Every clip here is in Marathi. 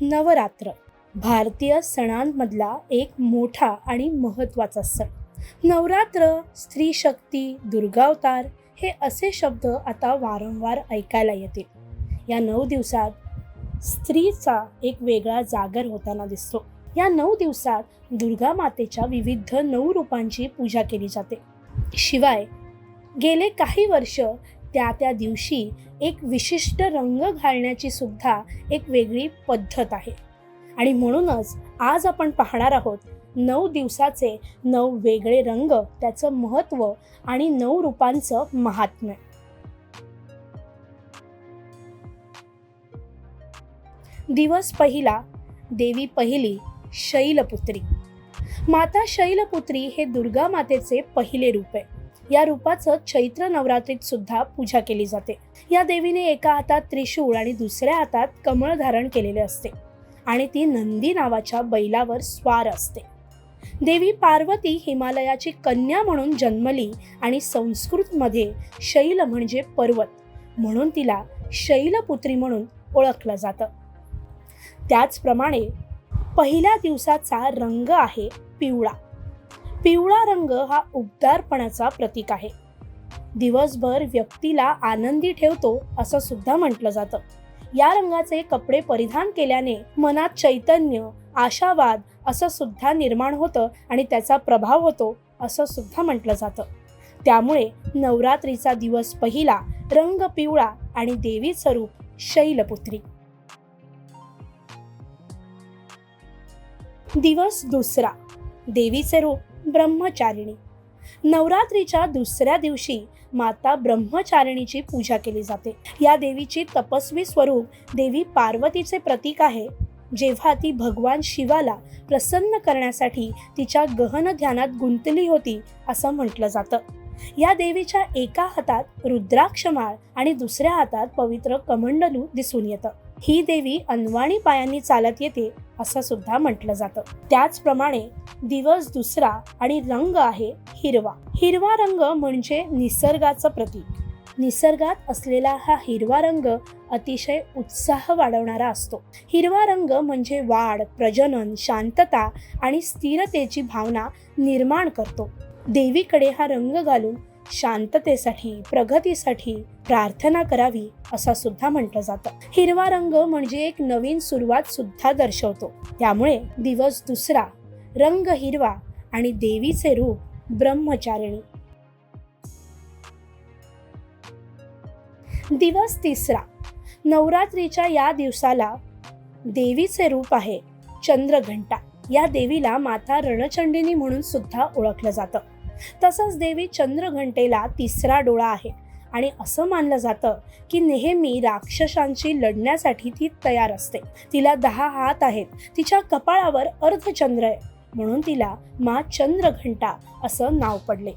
नवरात्र भारतीय सणांमधला एक मोठा आणि महत्त्वाचा सण. नवरात्र स्त्री शक्ती दुर्गावतार हे असे शब्द आता वारंवार ऐकायला येतील. या नऊ दिवसात स्त्रीचा एक वेगळा जागर होताना दिसतो. या नऊ दिवसात दुर्गा मातेच्या विविध नऊ रूपांची पूजा केली जाते. शिवाय गेले काही वर्ष त्या त्या दिवशी एक विशिष्ट रंग घालण्याची सुद्धा एक वेगळी पद्धत आहे. आणि म्हणूनच आज आपण पाहणार आहोत नऊ दिवसाचे नऊ वेगळे रंग त्याचं महत्त्व आणि नऊ रूपांचं महात्म्य. दिवस पहिला देवी पहिली शैलपुत्री. माता शैलपुत्री हे दुर्गा मातेचे पहिले रूप आहे. या रूपाचं चैत्र नवरात्रीत सुद्धा पूजा केली जाते. या देवीने एका हातात त्रिशूळ आणि दुसऱ्या हातात कमळ धारण केलेले असते आणि ती नंदी नावाच्या बैलावर स्वार असते. देवी पार्वती हिमालयाची कन्या म्हणून जन्मली आणि संस्कृतमध्ये शैल म्हणजे पर्वत म्हणून तिला शैलपुत्री म्हणून ओळखलं जातं. त्याचप्रमाणे पहिल्या दिवसाचा रंग आहे पिवळा. पिवळा रंग हा उबदारपणाचा प्रतीक आहे. दिवसभर व्यक्तीला आनंदी ठेवतो असं सुद्धा म्हटलं जातं. या रंगाचे कपडे परिधान केल्याने मनात चैतन्य आशावाद असं सुद्धा निर्माण होतं आणि त्याचा प्रभाव होतो असं सुद्धा म्हटलं जातं. त्यामुळे नवरात्रीचा दिवस पहिला रंग पिवळा आणि देवीचं रूप शैलपुत्री. दिवस दुसरा. देवीचे रूप ब्रह्मचारिणी. नवरात्रीच्या दुसऱ्या दिवशी माता ब्रह्मचारिणीची पूजा केली जाते. या देवीची तपस्वी स्वरूप देवी पार्वतीचे प्रतीक आहे. जेव्हा ती भगवान शिवाला प्रसन्न करण्यासाठी तिच्या गहन ध्यानात गुंतली होती असं म्हटलं जातं. या देवीच्या एका हातात रुद्राक्षमाळ आणि दुसऱ्या हातात पवित्र कमंडलू दिसून येतं. ही देवी अनवाणी पायांनी चालत येते असं सुद्धा म्हटलं जातं. त्याचप्रमाणे दिवस दुसरा आणि रंग आहे हिरवा. हिरवा रंग म्हणजे निसर्गाचं प्रतीक. निसर्गात असलेला हा हिरवा रंग अतिशय उत्साह वाढवणारा असतो. हिरवा रंग म्हणजे वाढ प्रजनन शांतता आणि स्थिरतेची भावना निर्माण करतो. देवीकडे हा रंग घालून शांततेसाठी प्रगतीसाठी प्रार्थना करावी असं सुद्धा म्हटलं जातं. हिरवा रंग म्हणजे एक नवीन सुरुवात सुद्धा दर्शवतो. त्यामुळे दिवस दुसरा रंग हिरवा आणि देवीचे रूप ब्रह्मचारिणी. दिवस तिसरा नवरात्रीच्या या दिवसाला देवीचे रूप आहे चंद्रघंटा. या देवीला माता रणचंडिनी म्हणून सुद्धा ओळखलं जातं. तसंच देवी चंद्रघंटेला तिसरा डोळा आहे. आणि असं मानलं जातं की नेहमी राक्षसांशी लढण्यासाठी ती तयार असते. तिला दहा हात आहेत. तिच्या कपाळावर अर्धचंद्र आहे. म्हणून तिला मा चंद्रघंटा असं नाव पडले.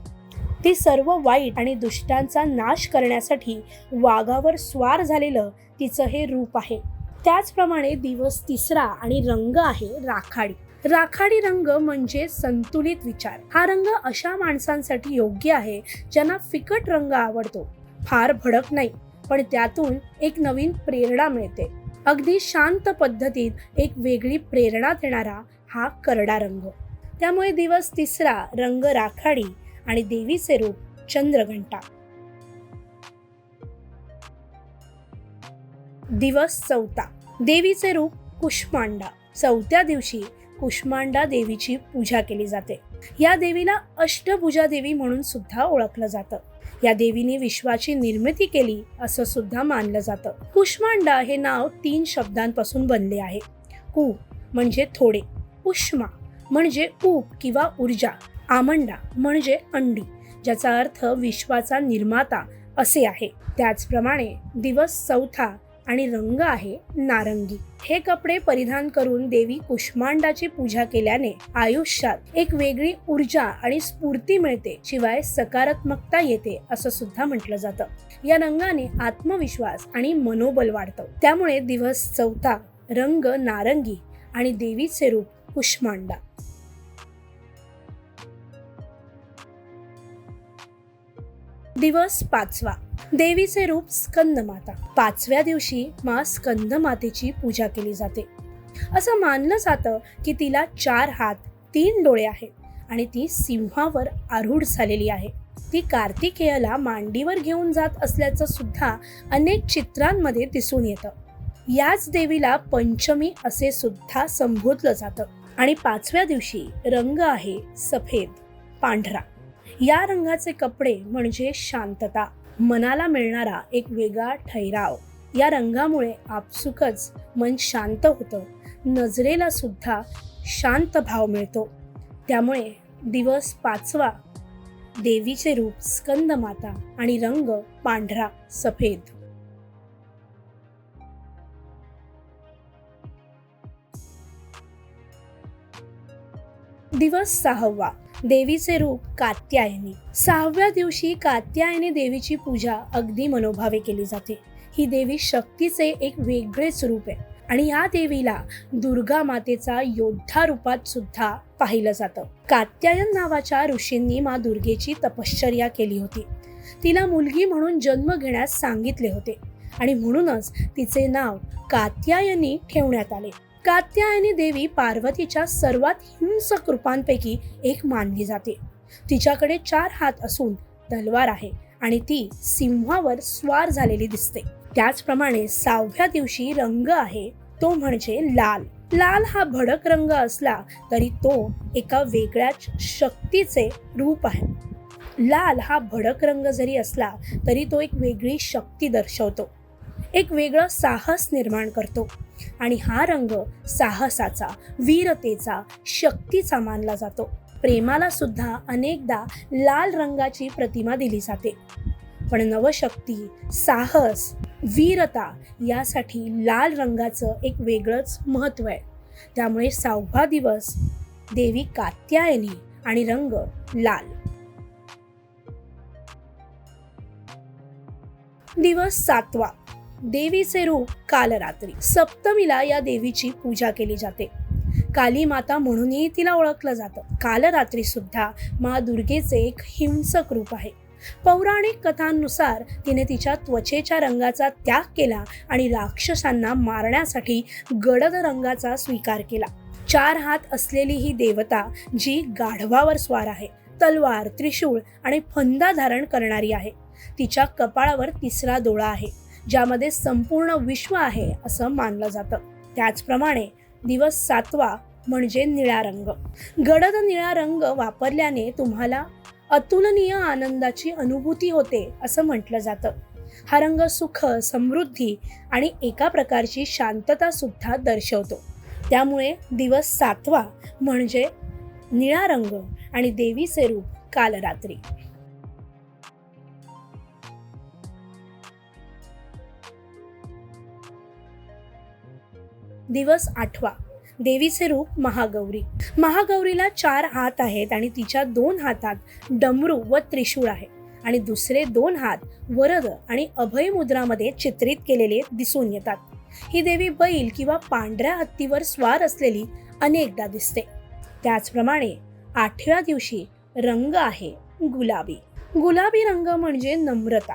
ती सर्व वाईट आणि दुष्टांचा नाश करण्यासाठी वाघावर स्वार झालेलं तिचं हे रूप आहे. त्याचप्रमाणे दिवस तिसरा आणि रंग आहे राखाडी. राखाडी रंग म्हणजे संतुलित विचार. हा रंग अशा माणसांसाठी योग्य आहे ज्यांना फिकट रंग आवडतो. फार भडक नाही पण त्यातून एक नवीन प्रेरणा मिळते. अगदी शांत पद्धतीत एक वेगळी प्रेरणा देणारा हा करडा रंग. त्यामुळे दिवस तिसरा रंग राखाडी आणि देवीचे रूप चंद्रघंटा. दिवस चौथा. देवीचे रूप कुष्मांडा. चौथ्या दिवशी कुष्मांडा देवीची पूजा केली जाते. या देवीला अष्टभुजा देवी म्हणून सुद्धा ओळखलं जातं. या देवीने विश्वाची निर्मिती केली असं सुद्धा मानलं जातं. कुष्मांडा हे नाव तीन शब्दांपासून बनले आहे. कु म्हणजे थोडे उष्मा म्हणजे ऊप किंवा ऊर्जा आमंडा म्हणजे अंडी ज्याचा अर्थ विश्वाचा निर्माता असे आहे. त्याचप्रमाणे दिवस चौथा आणि रंग आहे नारंगी. हे कपडे परिधान करून देवी कुष्मांडाची पूजा केल्याने आयुष्यात एक वेगळी ऊर्जा आणि स्फूर्ती मिळते शिवाय सकारात्मकता येते असं सुद्धा म्हटलं जातं. या रंगाने आत्मविश्वास आणि मनोबल वाढतं. त्यामुळे दिवस चौथा रंग नारंगी आणि देवीचे रूप कुष्मांडा. दिवस पाचवा. देवीचे रूप स्कंद माता पाचव्या दिवशी मा स्कंद मातेची पूजा केली जाते. असं मानलं जातं की तिला चार हात तीन डोळे आहेत आणि ती सिंहावर आरूढ झालेली आहे. ती कार्तिकेयला मांडीवर घेऊन जात असल्याचं सुद्धा अनेक चित्रांमध्ये दिसून येतं. याच देवीला पंचमी असे सुद्धा संबोधलं जातं. आणि पाचव्या दिवशी रंग आहे सफेद पांढरा. या रंगाचे कपडे म्हणजे शांतता. मनाला मिळणारा एक वेगळा ठैराव. या रंगामुळे आपसुकच मन शांत होतं. नजरेला सुद्धा शांत भाव मिळतो. त्यामुळे दिवस पाचवा. देवीचे रूप स्कंद माता आणि रंग पांढरा सफेद. दिवस सहावा. देवीचे रूप कात्यायनी. सहाव्या दिवशी कात्यायनी देवीची पूजा अगदी मनोभावे केली जाते. ही देवी शक्तीचे एक वेगळेच रूप आहे आणि या देवीला दुर्गा मातेचा योद्धा रूपात सुद्धा पाहिलं जातं. कात्यायन नावाच्या ऋषींनी मा दुर्गेची तपश्चर्या केली होती. तिला मुलगी म्हणून जन्म घेण्यास सांगितले होते आणि म्हणूनच तिचे नाव कात्यायनी ठेवण्यात आले. कात्यायनी देवी पार्वतीच्या सर्वात हिंसक रूपांपैकी एक मानली जाते. तिच्याकडे चार हात असून तलवार आहे आणि ती सिंहावर स्वार झालेली दिसते. त्याचप्रमाणे सहाव्या दिवशी रंग आहे तो म्हणजे लाल. लाल हा भडक रंग असला तरी तो एका वेगळ्याच शक्तीचे रूप आहे. लाल हा भडक रंग जरी असला तरी तो एक वेगळी शक्ती दर्शवतो. एक वेगळं साहस निर्माण करतो. आणि हा रंग साहसाचा वीरतेचा शक्तीचा मानला जातो. प्रेमाला सुद्धा अनेकदा लाल रंगाची प्रतिमा दिली जाते. पण नवशक्ती साहस वीरता यासाठी लाल रंगाचं एक वेगळंच महत्त्व आहे. त्यामुळे सहावा दिवस देवी कात्यायनी आणि रंग लाल. दिवस सातवा. देवीचे रूप कालरात्री. सप्तमीला या देवीची पूजा केली जाते. काली माता म्हणूनही तिला ओळखलं जातं. कालरात्री सुद्धा मा दुर्गेचे एक हिंसक रूप आहे. पौराणिक कथांनुसार तिने तिच्या त्वचेच्या रंगाचा त्याग केला आणि राक्षसांना मारण्यासाठी गडद रंगाचा स्वीकार केला. चार हात असलेली ही देवता जी गाढवावर स्वार आहे तलवार त्रिशूळ आणि फंदा धारण करणारी आहे. तिच्या कपाळावर तिसरा डोळा आहे. ज्यामध्ये संपूर्ण विश्व आहे असं मानलं जातं. त्याचप्रमाणे दिवस सातवा म्हणजे निळा रंग. गडद निळा रंग वापरल्याने तुम्हाला अतुलनीय आनंदाची अनुभूती होते असं म्हटलं जातं. हा रंग सुख समृद्धी आणि एका प्रकारची शांतता सुद्धा दर्शवतो. त्यामुळे दिवस सातवा म्हणजे निळा रंग आणि देवीचे रूप कालरात्री. दिवस आठवा. देवीचे रूप महागौरी. महागौरीला चार हात आहेत आणि तिच्या दोन हातात डमरू व त्रिशूळ आहे. आणि दुसरे दोन हात वरद आणि अभय मुद्रामध्ये चित्रित केलेले दिसून येतात. ही देवी बैल किंवा पांढऱ्या हत्तीवर स्वार असलेली अनेकदा दिसते. त्याचप्रमाणे आठव्या दिवशी रंग आहे गुलाबी. गुलाबी रंग म्हणजे नम्रता.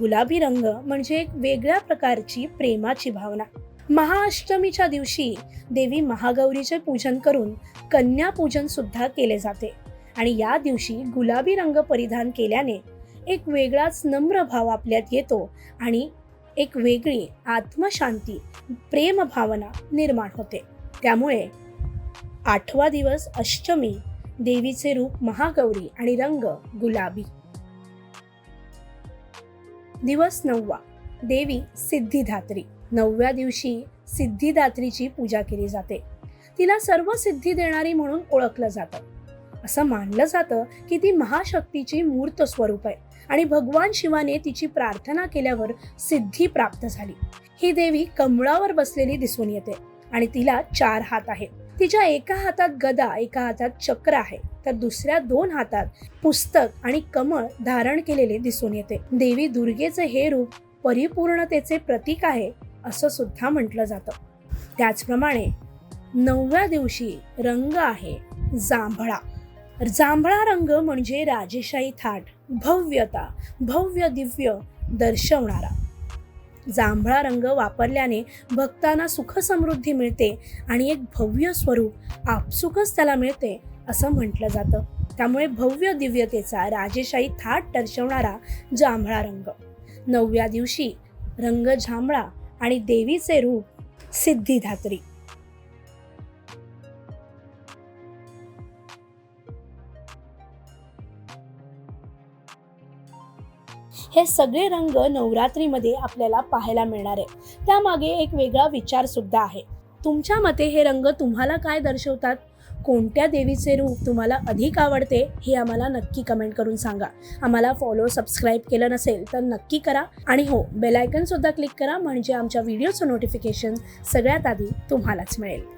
गुलाबी रंग म्हणजे एक वेगळ्या प्रकारची प्रेमाची भावना. महाअष्टमीच्या दिवशी देवी महागौरीचे पूजन करून कन्या पूजन सुद्धा केले जाते. आणि या दिवशी गुलाबी रंग परिधान केल्याने एक वेगळाच नम्र भाव आपल्यात येतो आणि एक वेगळी आत्मशांती प्रेम भावना निर्माण होते. त्यामुळे आठवा दिवस अष्टमी देवीचे रूप महागौरी आणि रंग गुलाबी. दिवस नववा देवी सिद्धिदात्री. नवव्या दिवशी सिद्धिदात्रीची पूजा केली जाते. तिला सर्व सिद्धी देणारी म्हणून ओळखलं जातं. असं मानलं जातं की ती महाशक्तीची मूर्त स्वरूप आहे आणि भगवान शिवाने तिची प्रार्थना केल्यावर सिद्धी प्राप्त झाली. ही देवी कमळावर बसलेली दिसून येते आणि तिला चार हात आहेत. तिच्या एका हातात गदा एका हातात चक्र आहे. तर दुसऱ्या दोन हातात पुस्तक आणि कमळ धारण केलेले दिसून येते. देवी दुर्गेचे हे रूप परिपूर्णतेचे प्रतीक आहे असं सुद्धा म्हटलं जातं. त्याचप्रमाणे नवव्या दिवशी रंग आहे जांभळा. जांभळा रंग म्हणजे राजेशाही थाट भव्यता भव्य दिव्य दर्शवणारा. जांभळा रंग वापरल्याने भक्तांना सुख समृद्धी मिळते आणि एक भव्य स्वरूप आपसुकच त्याला मिळते असं म्हटलं जातं. त्यामुळे भव्य दिव्यतेचा राजेशाही थाट दर्शवणारा जांभळा रंग. नवव्या दिवशी रंग जांभळा आणि देवीचे रूप सिद्धिधात्री हे सगळे रंग नवरात्रीमध्ये आपल्याला पाहायला मिळणार आहे. त्यामागे एक वेगळा विचार सुद्धा आहे. तुमच्या मते हे रंग तुम्हाला काय दर्शवतात? कोणत्या देवीचे रूप तुम्हाला अधिक आवडते हे आम्हाला नक्की कमेंट करून सांगा. आम्हाला फॉलो सबस्क्राईब केलं नसेल तर नक्की करा. आणि हो बेलायकनसुद्धा क्लिक करा. म्हणजे आमच्या व्हिडिओचं नोटिफिकेशन सगळ्यात आधी तुम्हालाच मिळेल.